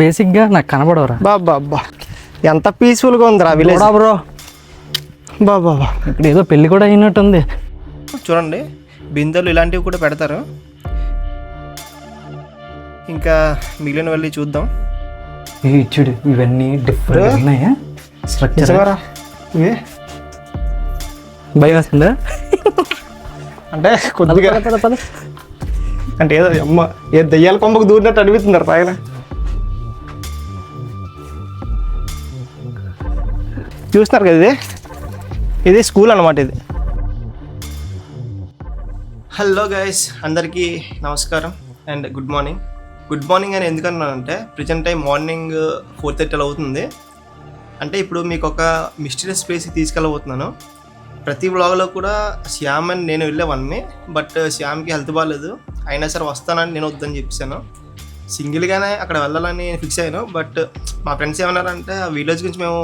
బేసిక్గా నాకు కనబడవరా. బాబా అబ్బా ఎంత పీస్ఫుల్గా ఉందిరా విలేజ్ బ్రో. బాబా ఇక్కడ ఏదో పెళ్ళి కూడా అయినట్టుంది. చూడండి బిందెలు ఇలాంటివి కూడా పెడతారు. ఇంకా మిగిలిన వెళ్ళి చూద్దాం. ఇవి చూడు ఇవన్నీ డిఫరెంట్ ఉన్నాయా? స్ట్రక్చర్ ఇవి భయం వేస్తుందా? అంటే కొద్దిగా. అంటే ఏదో అమ్మ ఏ దయ్యాల కొమ్మకు దూరినట్టు అనిపిస్తున్నారు పైన. చూస్తున్నారు కదా ఇది? ఇది స్కూల్ అనమాట ఇది. హలో గైస్ అందరికీ నమస్కారం and good morning good morning అని ఎందుకన్నానంటే present time morning four thirty అవుతుంది. అంటే ఇప్పుడు మీకు ఒక మిస్టీరియస్ ప్లేస్కి తీసుకెళ్ళబోతున్నాను. ప్రతి బ్లాగ్లో కూడా శ్యామ్ అని నేను వెళ్ళేవాడిని బట్ uh, శ్యామ్కి హెల్త్ బాగాలేదు అయినా సరే వస్తానని నేను వద్దని చెప్పాను సింగిల్గానే అక్కడ వెళ్ళాలని ఫిక్స్ అయ్యాను బట్ uh, మా ఫ్రెండ్స్ ఏమన్నారంటే ఆ విలేజ్ గురించి మేము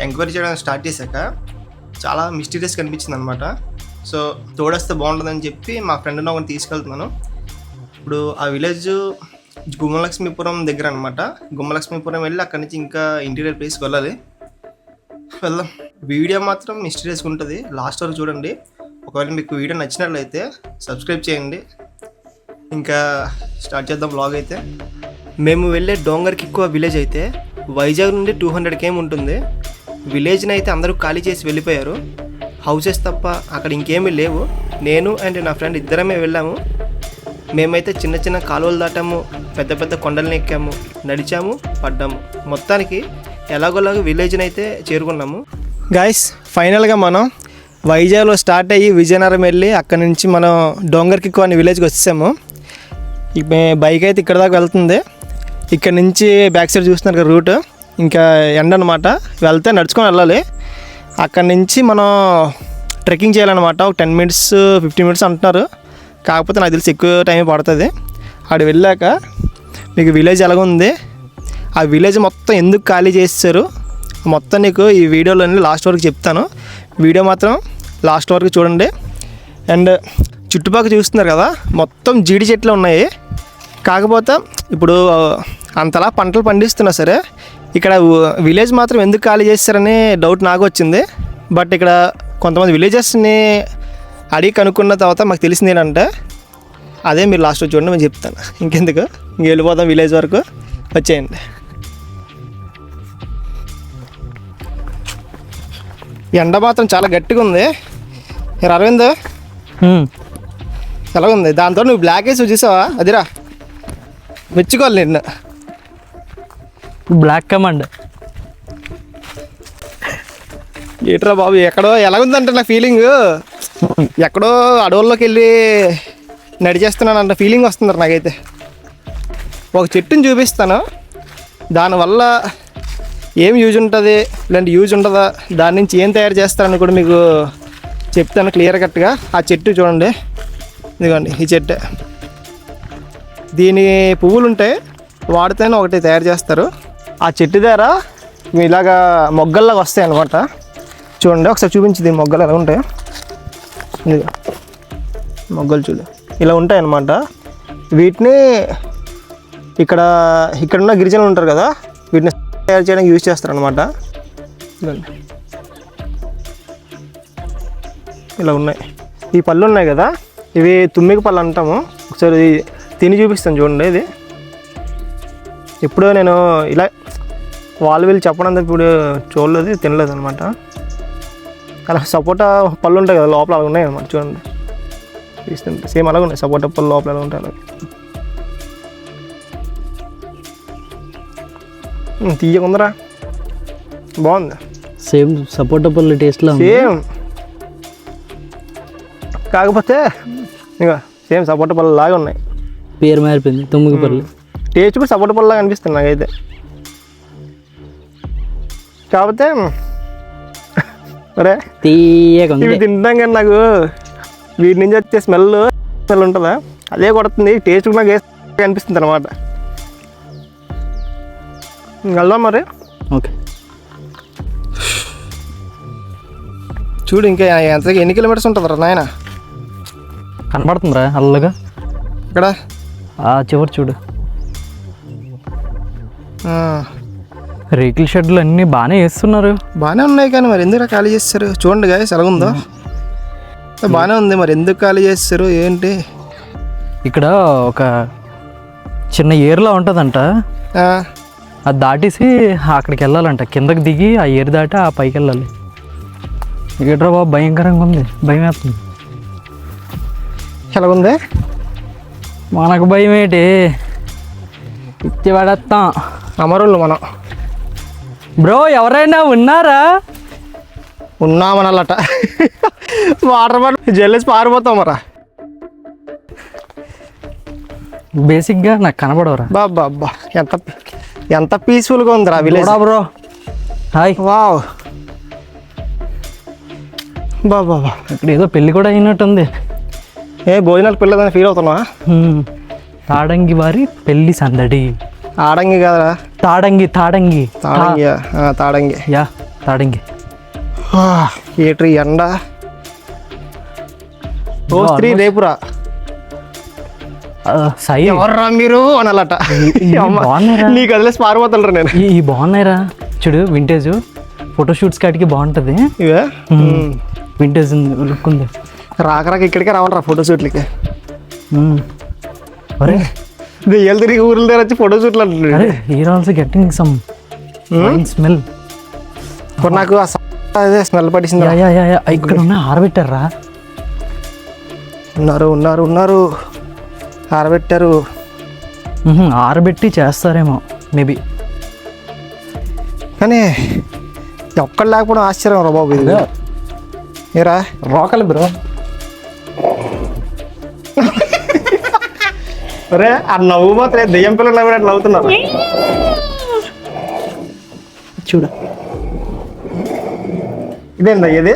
ఎంక్వైరీ చేయడం స్టార్ట్ చేశాక చాలా మిస్టీరియస్ కనిపించింది అనమాట సో తోడేస్తే బాగుంటుందని చెప్పి మా ఫ్రెండ్ని ఒకటి తీసుకెళ్తున్నాను. ఇప్పుడు ఆ విలేజ్ గుమ్మలక్ష్మీపురం దగ్గర అనమాట గుమ్మలక్ష్మీపురం వెళ్ళి అక్కడి నుంచి ఇంకా ఇంటీరియర్ ప్లేస్కి వెళ్ళాలి. వెళ్దాం. వీడియో మాత్రం మిస్టీరియస్గా ఉంటుంది. లాస్ట్ వరకు చూడండి. ఒకవేళ మీకు వీడియో నచ్చినట్లయితే సబ్స్క్రైబ్ చేయండి. ఇంకా స్టార్ట్ చేద్దాం బ్లాగ్ అయితే. మేము వెళ్ళే డోంగర్కి ఎక్కువ విలేజ్ అయితే వైజాగ్ నుండి టూ హండ్రెడ్ కేమ్ ఉంటుంది. విలేజ్ని అయితే అందరూ ఖాళీ చేసి వెళ్ళిపోయారు. హౌసెస్ తప్ప అక్కడ ఇంకేమీ లేవు. నేను అండ్ నా ఫ్రెండ్ ఇద్దరమే వెళ్ళాము. మేమైతే చిన్న చిన్న కాలువలు దాటాము పెద్ద పెద్ద కొండలను ఎక్కాము నడిచాము పడ్డాము. మొత్తానికి ఎలాగోలాగో విలేజ్ని అయితే చేరుకున్నాము. గాయస్ ఫైనల్గా మనం వైజాగ్లో స్టార్ట్ అయ్యి విజయనగరం వెళ్ళి అక్కడ నుంచి మనం డోంగర్కి అనే విలేజ్కి వచ్చేసాము. మే- బైక్ అయితే ఇక్కడ దాకా వెళ్తుంది. ఇక్కడ నుంచి బ్యాక్ సైడ్ చూస్తున్నారు కదా రూట్. ఇంకా ఎండ అనమాట వెళ్తే నడుచుకొని వెళ్ళాలి. అక్కడి నుంచి మనం ట్రెక్కింగ్ చేయాలన్నమాట. ఒక టెన్ మినిట్స్ ఫిఫ్టీన్ మినిట్స్ అంటున్నారు. కాకపోతే నాకు తెలిసి ఎక్కువ టైం పడుతుంది. అక్కడ వెళ్ళాక మీకు విలేజ్ ఎలాగుంది? ఆ విలేజ్ మొత్తం ఎందుకు ఖాళీ చేస్తారు మొత్తం నీకు ఈ వీడియోలోనే లాస్ట్ వరకు చెప్తాను. వీడియో మాత్రం లాస్ట్ వరకు చూడండి. అండ్ చుట్టుపక్కల చూస్తున్నారు కదా మొత్తం జీడి చెట్లు ఉన్నాయి. కాకపోతే ఇప్పుడు అంతలా పంటలు పండిస్తున్నా సరే ఇక్కడ విలేజ్ మాత్రం ఎందుకు ఖాళీ చేస్తారని డౌట్ నాకు వచ్చింది. బట్ ఇక్కడ కొంతమంది విలేజెస్ని అడిగి కనుక్కున్న తర్వాత మాకు తెలిసింది ఏంటంటే అదే మీరు లాస్ట్ చూడండి నేను చెప్తాను. ఇంకెందుకు? ఇంక వెళ్ళిపోదాం విలేజ్ వరకు. వచ్చేయండి. ఎండ మాత్రం చాలా గట్టిగా ఉంది. అరవింద్? హ్మ్. ఎలా ఉంది దాంతో నువ్వు బ్లాక్ వేసి చూసావా అదిరా. మెచ్చుకోవాలి నిన్ను. బ్లాక్ కమాండ్ ఏట్రా బాబు ఎక్కడో ఎలా ఉందంట నా ఫీలింగ్ ఎక్కడో అడవుల్లోకి వెళ్ళి నడిచేస్తున్నాను అంట ఫీలింగ్ వస్తుంది నాకైతే. ఒక చెట్టుని చూపిస్తాను. దానివల్ల ఏం యూజ్ ఉంటుంది ఇలాంటి యూజ్ ఉంటుందా దాని నుంచి ఏం తయారు చేస్తారని కూడా మీకు చెప్తాను క్లియర్ కట్గా. ఆ చెట్టు చూడండి. ఇదిగోండి ఈ చెట్టు. దీని పువ్వులు ఉంటాయి వాడితేనే ఒకటి తయారు చేస్తారు. ఆ చెట్టు దగ్గర ఇలాగా మొగ్గల్లాగా వస్తాయి అనమాట చూడండి ఒకసారి చూపించింది మొగ్గలు ఎలా ఉంటాయి. మొగ్గలు చూడు. ఇలా ఉంటాయి అన్నమాట. వీటిని ఇక్కడ ఇక్కడ ఉన్న గిరిజనులు ఉంటారు కదా వీటిని తయారు చేయడానికి యూజ్ చేస్తారు అనమాట ఇలా ఉన్నాయి. ఈ పళ్ళు ఉన్నాయి కదా ఇవి తుమ్మిక పళ్ళు అంటాము. ఒకసారి తిని చూపిస్తాను చూడండి ఇది. ఎప్పుడో నేను ఇలా వాళ్ళు వీళ్ళు చెప్పడం ఇప్పుడు చూడలేదు తినలేదు అనమాట అలా సపోటా పళ్ళు ఉంటాయి కదా లోపల అలా ఉన్నాయి అనమాట చూడండి. తీస్తుంటే సేమ్ అలాగే ఉన్నాయి సపోటా పళ్ళు లోపల ఎలా ఉంటాయి అలాగే. తీయకుందరా? బాగుంది. సేమ్ సపోటా పళ్ళు టేస్ట్లో సేమ్. కాకపోతే ఇంకా సేమ్ సపోటా పళ్ళు లాగా ఉన్నాయి. పేరు మారిపోయింది తొమ్మిది పళ్ళు. టేస్ట్ కూడా సపోటా పళ్ళు లాగా అనిపిస్తుంది నాకైతే. కాకపోతే అరే తీయగా ఇవి తింటాం కానీ నాకు వీటి నుంచి వచ్చే స్మెల్ స్మెల్ ఉంటుందా? అదే కొడుతుంది. టేస్ట్ కూడా నాకు ఏ అనిపిస్తుంది అనమాట. వెళ్దాం మరి. ఓకే. చూడు ఇంకా ఎంత ఎన్ని కిలోమీటర్స్ ఉంటుంది రా నాయన? కనబడుతుందిరా అల్లగా. ఇక్కడ ఆ చివరి చూడు. ఆ, రేకుల షెడ్లు అన్నీ బాగానే వేస్తున్నారు. బాగానే ఉన్నాయి కానీ మరి ఎందుకు ఖాళీ చేస్తారు? చూడండి గాయస్ ఎలా ఉందో బాగానే ఉంది మరి. ఎందుకు ఖాళీ చేస్తారు? ఏంటి? ఇక్కడ ఒక చిన్న ఏర్లా ఉంటుందంట. అది దాటేసి అక్కడికి వెళ్ళాలంట. కిందకి దిగి ఆ ఏరు దాటి ఆ పైకి వెళ్ళాలి. ఏట్రా బాబు భయంకరంగా ఉంది. భయం వేస్తుంది. ఎలా ఉంది మనకు భయం ఏంటి ఇచ్చి పడేస్తాం. అమరులు మనం. బ్రో ఎవరైనా ఉన్నారా? ఉన్నామనాలట. వాటర్ బాటిల్ జల్లేసి పారిపోతాం మరా. బేసిక్గా నాకు కనబడవరా. బాబా అబ్బా ఎంత ఎంత పీస్ఫుల్గా ఉందిరా విలేజ్. బ్రో. హాయ్. వావ్. బాబా ఇక్కడ ఏదో పెళ్ళి కూడా అయినట్టుంది. ఏ భోజనాలు పిల్లదని ఫీల్ అవుతున్నావా. తాడంగి వారి పెళ్ళి సందడి. ఆడంగి కదరా. తాడంగి తాడంగి. తాడంగి తాడంగి. యా తాడంగి. ఏట్రీ ఎండ. ఓ స్త్రీ రేపురా. సాయి ఎవర్రా మీరు అనాలట. నీకు వదిలేసి పారిపోతాడు నేను. ఈ బాగున్నాయిరా. చూడు వింటేజ్ ఫోటోషూట్స్ కాటికి బాగుంటుంది. ఇవే? వింటేజ్ లుక్ ఉంది రాక రాక ఇక్కడికే రావాలరా ఫోటో షూట్లకి హ్మ్. అరే దెయ్యాలు తిరిగి ఊర్ల దగ్గర వచ్చి ఫోటో షూట్లు అంటున్నాడు. అరే here also getting some smell ఇప్పుడు నాకు ఆ స- అదే స్మెల్ పడిసింది యా యా యా యా ఇక్కడ ఉన్న ఆరబెట్టారా? ఉన్నారు ఉన్నారు ఉన్నారు. ఆరబెట్టారు. ఆరబెట్టి చేస్తారేమో మేబీ కానీ ఒక్కడు లేకపోవడం ఆశ్చర్యం రా బాబు ఇది. ఏరా? రోకలి బ్రో. ఒరే ఆ నవ్వు మాత్రం దెయ్యం పిల్లలు నవ్వినట్టు నవ్వుతున్నారు. చూడు. ఇదేందా ఇది?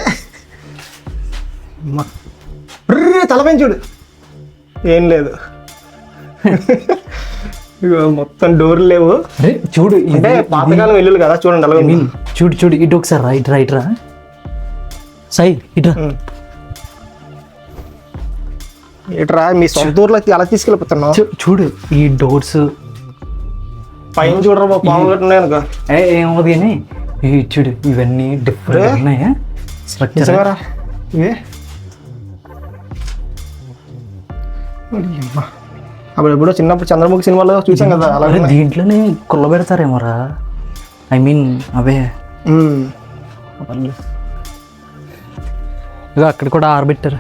తలపైన చూడు. ఏం లేదు. ఇగో మొత్తం డోర్లు లేవు. అరే చూడు ఇది అంటే పాతకాలం ఇల్లులు కదా చూడండి అలాగే. చూడు చూడు ఇటు ఒకసారి రైట్ రైట్ రా సై ఇటు ఉం. ఏట్రా మీ సొంత ఊర్లో అలా తీసుకెళ్ళిపోతున్నావు? చూడు ఈ డోర్స్. పైన చూడరా బాబు ఏ ఏమవుతుంది కానీ ఈ చూడు ఇవన్నీ డిఫరెంట్ ఉన్నాయా? స్ట్రక్చర్ ఇవే. అప్పుడు ఎప్పుడో చిన్నప్పుడు చంద్రముఖి సినిమాలో చూసాం కదా అలా దీంట్లోనే కుల్ల పెడతారేమోరా? ఐ మీన్ అవే. అక్కడ కూడా ఆరబెట్టారు.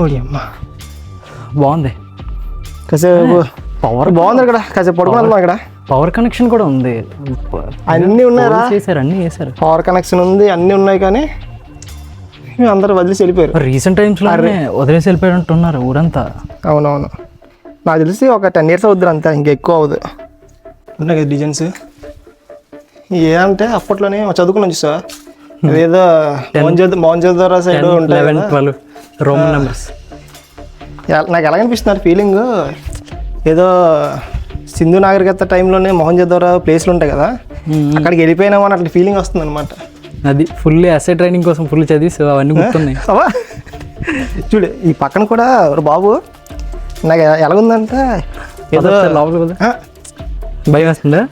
ఓడి అమ్మా బాగుంది. కాసేపు పవర్ బాగుంది ఇక్కడ కాసేపు పడుకున్నాం ఇక్కడ పవర్ కనెక్షన్ కూడా ఉంది. అన్నీ ఉన్నాయరా? చేశారు అన్నీ చేశారు. పవర్ కనెక్షన్ ఉంది అన్నీ ఉన్నాయి కానీ అందరూ వదిలేసి వెళ్ళిపోయారు. రీసెంట్ టైమ్స్లోనే వదిలేసి వెళ్ళిపోయినట్టున్నారు ఊరంతా. అవునవును. నాకు తెలిసి ఒక టెన్ ఇయర్స్ అవుద్ది అంతే ఇంకెక్కువ అవ్వదు ఉన్నాయి కదా డిజైన్స్ ఏదంటే అప్పట్లోనే చదువుకున్నాం చూసా ఏదో మోహన్ మోహన్జోదరా సైడ్ ఉంటాయి రోమన్ నెంబర్స్ నాకు ఎలా అనిపిస్తుంది ఫీలింగ్ ఏదో సింధు నాగరికత టైంలోనే మోహన్జోదరా ప్లేస్లు ఉంటాయి కదా అక్కడికి వెళ్ళిపోయినామో అని అట్లా ఫీలింగ్ వస్తుంది అనమాట అది ఫుల్ అసెట్ ట్రైనింగ్ కోసం ఫుల్ చదివి అవన్నీ గుర్తున్నాయి. చూడు ఈ పక్కన కూడా ఒక బాబు నాకు ఎలాగుందంటే ఏదో. ఆ, భయం వేస్తుందా?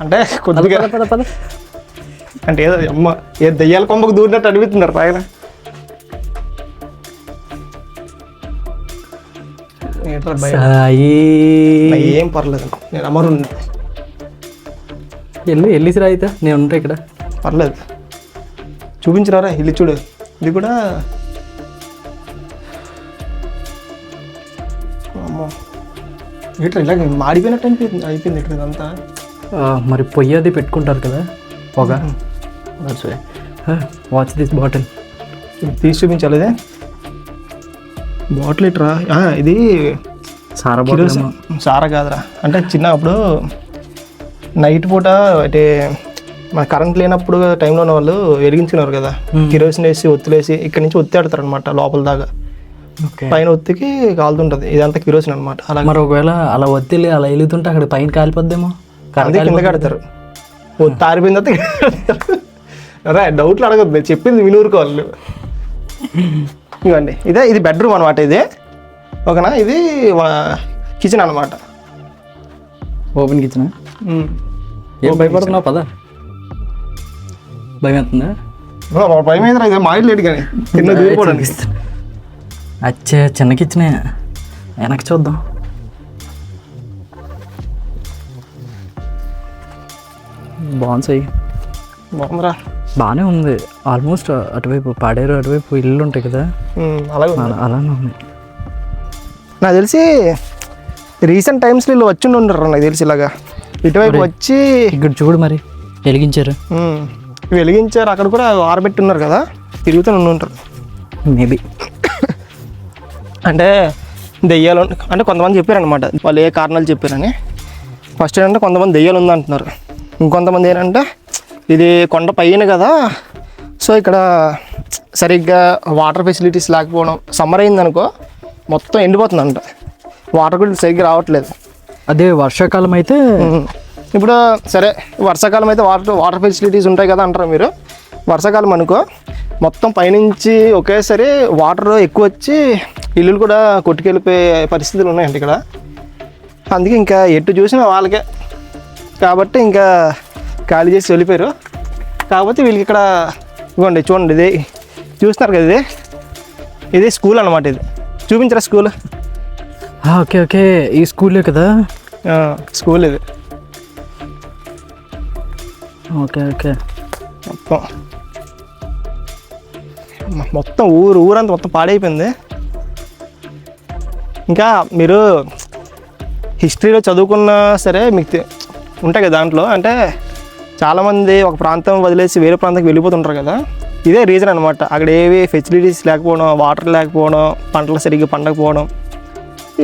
అంటే కొద్దిగా. అంటే ఏదో అమ్మ ఏ దయ్యాల కొమ్మకు దూరినట్టు అనిపిస్తున్నారు పైన. భయం? సాయి. ఏం పర్లేదు. నేను అమరు వెళ్ళి వెళ్ళిసిరా అయితే నేను ఉంటా ఇక్కడ. పర్లేదు. చూపించినారా? ఇల్లు చూడు. ఇది కూడా అమ్మో. ఇట్లా ఇలాగ మాడిపోయినట్టు అనిపించింది అయిపోయింది ఇట్లా ఇదంతా? మరి పొయ్యి అది పెట్టుకుంటారు కదా పొగ. వాచ్ దిస్ బాటిల్ తీసి చూపించాలి బాటిల్ ఇట్రా? ఇది సారా సారా కాదురా. అంటే చిన్న అప్పుడు నైట్ పూట అంటే మన కరెంట్ లేనప్పుడు టైంలో ఉన్న వాళ్ళు వెలిగించుకున్నారు కదా. కిరోసిన్ వేసి ఒత్తులేసి ఇక్కడ నుంచి ఒత్తి ఆడతారు అనమాట లోపల దాకా. పైన ఒత్తికి కాలుతుంటది. ఇదంతా కిరోసిన్ అనమాట అలా మరి ఒకవేళ అలా వత్తిలి అలా వెలుగుతుంటే అక్కడ పైన కాలిపోద్దేమో? అదే కింద కడతారు. ఒత్తి ఆరిపోయిన తర్వాత. అరే డౌట్లు అడగద్దు. చెప్పింది వినూరుకోవాలి ఇవ్వండి ఇదే ఇది బెడ్రూమ్ అనమాట ఇది. ఓకేనా? ఇది కిచెన్ అనమాట ఓపెన్ కిచెన్. ఏం భయపడుతున్నావు? పద. భయం అవుతుందా భయం ఇది మా ఇల్లు కానీ కింద దూరిపోవడానికి అచ్చే చిన్న కిచెనే వెనక్కి చూద్దాం. బాగుంది బాగుందిరా. బాగానే ఉంది. ఆల్మోస్ట్ అటువైపు పాడేరు అటువైపు ఇల్లు ఉంటాయి కదా. అలాగే అలానే ఉంది. నాకు తెలిసి రీసెంట్ టైమ్స్లో వీళ్ళు వచ్చి ఉండరు నాకు తెలిసి ఇలాగా. ఇటువైపు వచ్చి ఇక్కడ చూడు మరి వెలిగించారు. వెలిగించారు అక్కడ కూడా ఆరబెట్టి ఉన్నారు కదా తిరుగుతూ ఉండి ఉంటారు. మేబీ అంటే దెయ్యాలు అంటే కొంతమంది చెప్పారనమాట వాళ్ళు ఏ కారణాలు చెప్పారని. ఫస్ట్ ఏంటంటే కొంతమంది దెయ్యాలు ఉంది అంటున్నారు. ఇంకొంతమంది ఏంటంటే ఇది కొండ పైన కదా సో ఇక్కడ సరిగ్గా వాటర్ ఫెసిలిటీస్ లేకపోవడం సమ్మర్ అయిందనుకో మొత్తం ఎండిపోతుందంట. వాటర్ కూడా సరిగ్గా రావట్లేదు. అదే వర్షాకాలం అయితే. ఇప్పుడు సరే వర్షాకాలం అయితే వాటర్ వాటర్ ఫెసిలిటీస్ ఉంటాయి కదా అంటారు మీరు? వర్షాకాలం అనుకో మొత్తం పైనుంచి ఒకేసారి వాటర్ ఎక్కువ వచ్చి ఇల్లులు కూడా కొట్టుకెళ్ళిపోయే పరిస్థితులు ఉన్నాయండి ఇక్కడ. అందుకే ఇంకా ఎటు చూసినా వాళ్ళకే. కాబట్టి ఇంకా ఖాళీ చేసి వెళ్ళిపోయారు. కాకపోతే వీళ్ళకి ఇక్కడ ఇవ్వండి చూడండి ఇది చూస్తున్నారు కదా ఇది? ఇది స్కూల్ అనమాట ఇది. చూపించరా స్కూల్? Okay okay. ఈ స్కూలే కదా? స్కూల్ ఇది. Okay okay. మొత్తం. మొత్తం ఊరు ఊరంతా మొత్తం పాడైపోయింది. ఇంకా మీరు హిస్టరీలో చదువుకున్నా సరే మీకు ఉంటాయి కదా దాంట్లో. అంటే చాలామంది ఒక ప్రాంతం వదిలేసి వేరే ప్రాంతానికి వెళ్ళిపోతుంటారు కదా. ఇదే రీజన్ అనమాట అక్కడ ఏవి ఫెసిలిటీస్ లేకపోవడం వాటర్ లేకపోవడం పంటలు సరిగ్గా పండకపోవడం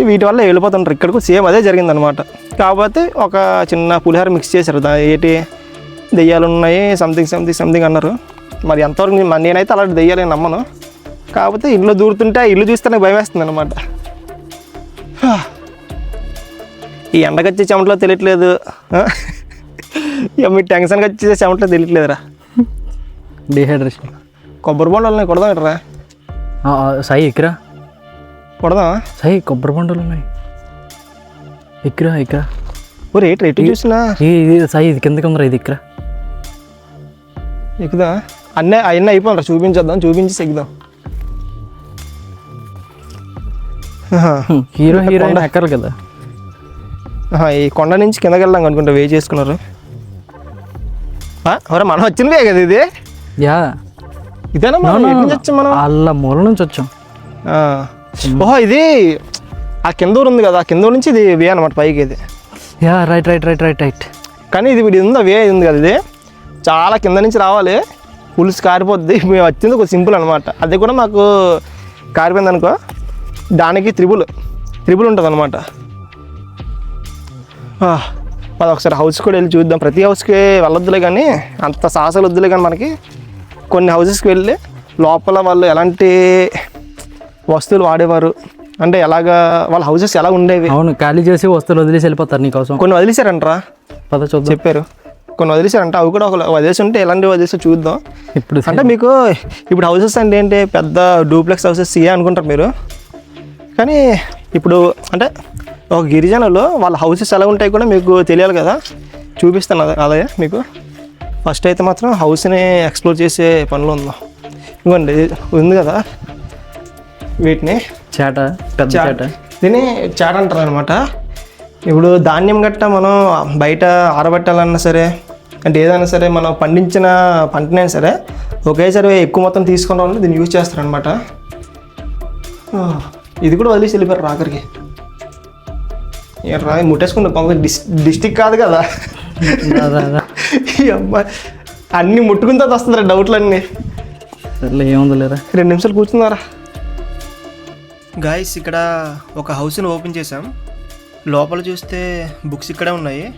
వీటి వల్ల వెళ్ళిపోతుంటారు. ఇక్కడికి సేమ్ అదే జరిగిందనమాట కాకపోతే ఒక చిన్న పులిహోర మిక్స్ చేశారు. దా ఏంటి? దెయ్యాలు ఉన్నాయి సంథింగ్ సంథింగ్ సంథింగ్ అన్నారు. మరి ఎంతవరకు నేనైతే అలాంటి దెయ్యాలని నమ్మను. కాకపోతే ఇల్లు దూరుతుంటే ఇల్లు చూస్తే నాకు భయం వేస్తుంది అనమాట ఈ ఎండకొచ్చే చెమటలో తెలియట్లేదు. ఇక మీ టెన్షన్కి వచ్చే చెమటలో తెలియట్లేదురా. డిహైడ్రేషన్ కొబ్బరి బొండాలు ఉన్నాయి కొడదాం ఇట్రా. సాయి ఎక్కరా. కొడదాం సాయి కొబ్బరి బండలు ఉన్నాయి. ఎక్కరా ఎక్కరా. ఊరు ఎటు ఎటు చూసినా? ఇది సాయి ఇది కిందకి ఉందిరా ఇది ఎక్కరా. ఎక్కుదా? అన్నీ అవన్నీ అయిపోయినరా చూపించేద్దాం చూపించి ఎక్కుదాం. హీరో హీరోయిన్ ఎక్కరు కదా. ఈ కొండ నుంచి కిందకి వెళ్దాం అనుకుంటా వే చేసుకున్నారు. ఎవరా మనం వచ్చినవే కదా ఇది? యా. ఇదేనా మనం మనం? వాళ్ళ మూల నుంచి వచ్చాం. ఓహో ఇది ఆ కింద ఊరు ఉంది కదా ఆ కింద నుంచి ఇది వే అనమాట పైకి ఇది. Yeah right right right right right. కానీ ఇది ఇది ఉందా? వే ఉంది కదా ఇది. చాలా కింద నుంచి రావాలి. పులుసు కారిపోద్ది. మేము వచ్చింది ఒక సింపుల్ అనమాట అది కూడా మాకు కారిపోయింది అనుకో. దానికి త్రిబుల్. త్రిబుల్ ఉంటుంది అనమాట అది ఒకసారి హౌస్ కూడా వెళ్ళి చూద్దాం. ప్రతి హౌస్కి వెళ్ళొద్దులే కానీ అంత సాహసాలు వద్దులే కానీ మనకి. కొన్ని హౌసెస్కి వెళ్ళి లోపల వాళ్ళు ఎలాంటి వస్తువులు వాడేవారు? అంటే ఎలాగా వాళ్ళ హౌసెస్ ఎలా ఉండేవి? అవును ఖాళీ చేసి వస్తువులు వదిలేసి వెళ్ళిపోతారు నీకోసం. కొన్ని వదిలేశారంటరా? పద చూద్దాం. చెప్పారు. కొన్ని వదిలేశారంట. అవి కూడా ఒక వదిలేసి ఉంటే ఎలాంటి వదిలేసి చూద్దాం. ఇప్పుడు అంటే మీకు ఇప్పుడు హౌసెస్ అంటే ఏంటి? పెద్ద డూప్లెక్స్ హౌసెస్ ఇవే అనుకుంటారు మీరు. కానీ ఇప్పుడు అంటే ఒక గిరిజనులు వాళ్ళ హౌసెస్ ఎలా ఉంటాయి కూడా మీకు తెలియాలి కదా. చూపిస్తాను అదే మీకు. ఫస్ట్ అయితే మాత్రం హౌస్ని ఎక్స్ప్లోర్ చేసే పనులు ఉందాం. ఇవ్వండి ఉంది కదా? వీటిని. చేట పెద్ద చేట. దీన్ని చాట అంటారు అనమాట ఇప్పుడు ధాన్యం గట్ట మనం బయట ఆరబెట్టాలన్నా సరే అంటే ఏదైనా సరే మనం పండించిన పంటనైనా సరే ఒకేసారి ఎక్కువ మొత్తం తీసుకుని రావాలి దీన్ని యూజ్ చేస్తారనమాట ఇది కూడా వదిలేసి వెళ్ళిపోయారు రాకరికి రా ముట్టేసుకుంటాం కొంత డిస్ డిస్టిక్ కాదు కదా. ఈ అమ్మాయి. అన్నీ ముట్టుకున్న తర్వాత వస్తుంది డౌట్లు అన్నీ సర్లే ఏముంది లేరా రెండు నిమిషాలు కూర్చున్నారా? గాయస్ ఇక్కడ ఒక హౌస్ని ఓపెన్ చేసాం లోపల చూస్తే బుక్స్ ఇక్కడే ఉన్నాయి.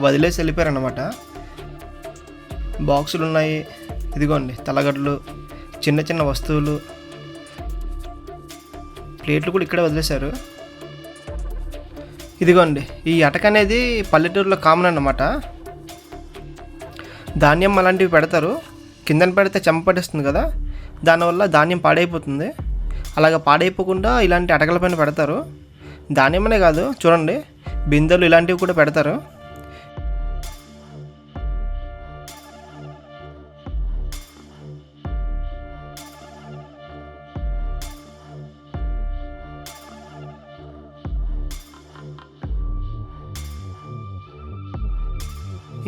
వదిలేసి వెళ్ళిపోయారన్నమాట. బాక్సులు ఉన్నాయి. ఇదిగోండి తలగడ్లు చిన్న చిన్న వస్తువులు. ప్లేట్లు కూడా ఇక్కడే వదిలేశారు. ఇదిగోండి ఈ అటక అనేది పల్లెటూరులో కామన్ అన్నమాట. ధాన్యం అలాంటివి పెడతారు. కిందన పెడితే చెంపడేస్తుంది కదా దానివల్ల ధాన్యం పాడైపోతుంది. అలాగ పాడైపోకుండా ఇలాంటి అటకల పైన పెడతారు. ధాన్యమనే కాదు చూడండి బిందెలు ఇలాంటివి కూడా పెడతారు.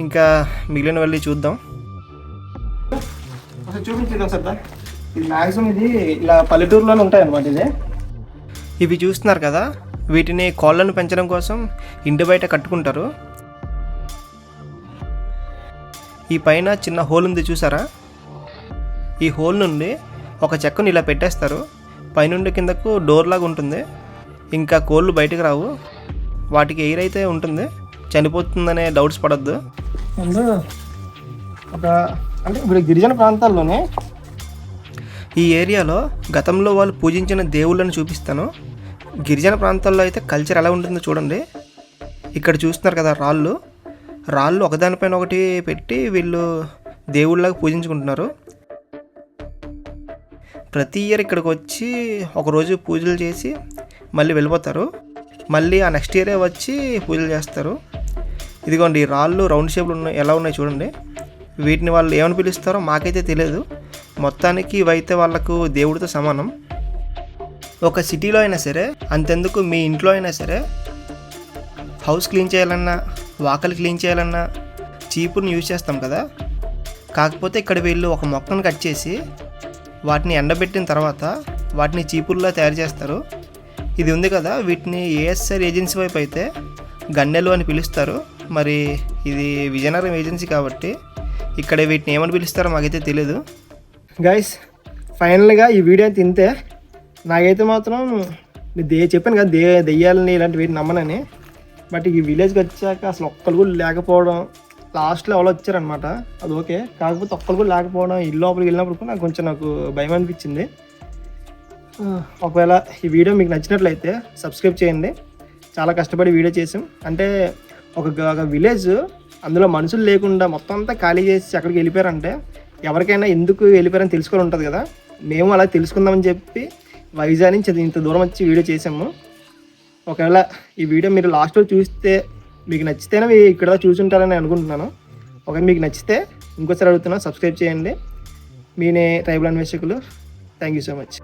ఇంకా మిగిలిన వెళ్ళి చూద్దాం. అసలు ఇది మ్యాక్సిమం ఇది ఇలా పల్లెటూరులోనే ఉంటాయి అన్నమాట ఇది ఇవి చూస్తున్నారు కదా వీటిని కోళ్ళను పెంచడం కోసం ఇంటి బయట కట్టుకుంటారు. ఈ పైన చిన్న హోల్ ఉంది చూసారా? ఈ హోల్ నుండి ఒక చెక్కను ఇలా పెట్టేస్తారు. పైనుండి కిందకు డోర్ లాగా ఉంటుంది. ఇంకా కోళ్ళు బయటకు రావు. వాటికి ఎయిర్ అయితే ఉంటుంది. చనిపోతుందనే డౌట్స్ పడద్దు. అండ్ ఒక అంటే ఇప్పుడు గిరిజన ప్రాంతాల్లోనే ఈ ఏరియాలో గతంలో వాళ్ళు పూజించిన దేవుళ్ళని చూపిస్తాను. గిరిజన ప్రాంతాల్లో అయితే కల్చర్ ఎలా ఉంటుందో చూడండి. ఇక్కడ చూస్తున్నారు కదా రాళ్ళు. రాళ్ళు ఒకదానిపైన ఒకటి పెట్టి వీళ్ళు దేవుళ్ళగా పూజించుకుంటున్నారు. ప్రతి ఇయర్ ఇక్కడికి వచ్చి ఒకరోజు పూజలు చేసి మళ్ళీ వెళ్ళిపోతారు. మళ్ళీ ఆ నెక్స్ట్ ఇయరే వచ్చి పూజలు చేస్తారు. ఇదిగోండి ఈ రాళ్ళు రౌండ్ షేప్లు ఉన్నాయి ఎలా ఉన్నాయి చూడండి. వీటిని వాళ్ళు ఏమని పిలుస్తారో మాకైతే తెలియదు. మొత్తానికి ఇవైతే వాళ్ళకు దేవుడితో సమానం. ఒక సిటీలో అయినా సరే అంతెందుకు మీ ఇంట్లో అయినా సరే హౌస్ క్లీన్ చేయాలన్నా వాకలు క్లీన్ చేయాలన్నా చీపుని యూజ్ చేస్తాం కదా. కాకపోతే ఇక్కడ వీళ్ళు ఒక మొక్కను కట్ చేసి వాటిని ఎండబెట్టిన తర్వాత వాటిని చీపుల్లా తయారు చేస్తారు. ఇది ఉంది కదా వీటిని ఏఎస్ఆర్ ఏజెన్సీ వైపు అయితే గన్నెలు అని పిలుస్తారు. మరి ఇది విజయనగరం ఏజెన్సీ కాబట్టి ఇక్కడ వీటిని ఏమని పిలుస్తారో మాకైతే తెలియదు గైస్ ఫైనల్గా ఈ వీడియో అయితే ఇంతే. నాకైతే మాత్రం నేను దే చెప్పాను కదా దే దెయ్యాలని ఇలాంటి వీటిని నమ్మనని. బట్ ఈ విలేజ్కి వచ్చాక అసలు ఒక్కరు కూడా లేకపోవడం లాస్ట్లో ఎవరో వచ్చారనమాట అది ఓకే కాకపోతే ఒక్కరు కూడా లేకపోవడం ఇల్లు లోపలికి వెళ్ళినప్పుడు కూడా నాకు కొంచెం నాకు భయం అనిపించింది. ఒకవేళ ఈ వీడియో మీకు నచ్చినట్లయితే సబ్స్క్రైబ్ చేయండి. చాలా కష్టపడి వీడియో చేసాం. అంటే ఒక ఒక విలేజ్ అందులో మనుషులు లేకుండా మొత్తం అంతా ఖాళీ చేసి అక్కడికి వెళ్ళిపోయారంటే ఎవరికైనా ఎందుకు వెళ్ళిపోయారని తెలుసుకోవాలి ఉంటుంది కదా. మేము అలా తెలుసుకుందామని చెప్పి వైజాగ్ నుంచి అది ఇంత దూరం వచ్చి వీడియో చేసాము ఒకవేళ ఈ వీడియో మీరు లాస్ట్లో చూస్తే మీకు నచ్చితేనే మీరు ఇక్కడ చూసుంటారని అనుకుంటున్నాను. ఒకవేళ మీకు నచ్చితే ఇంకోసారి అడుగుతున్నా సబ్స్క్రైబ్ చేయండి. మీనే tribal అన్వేషకులు. Thank you so much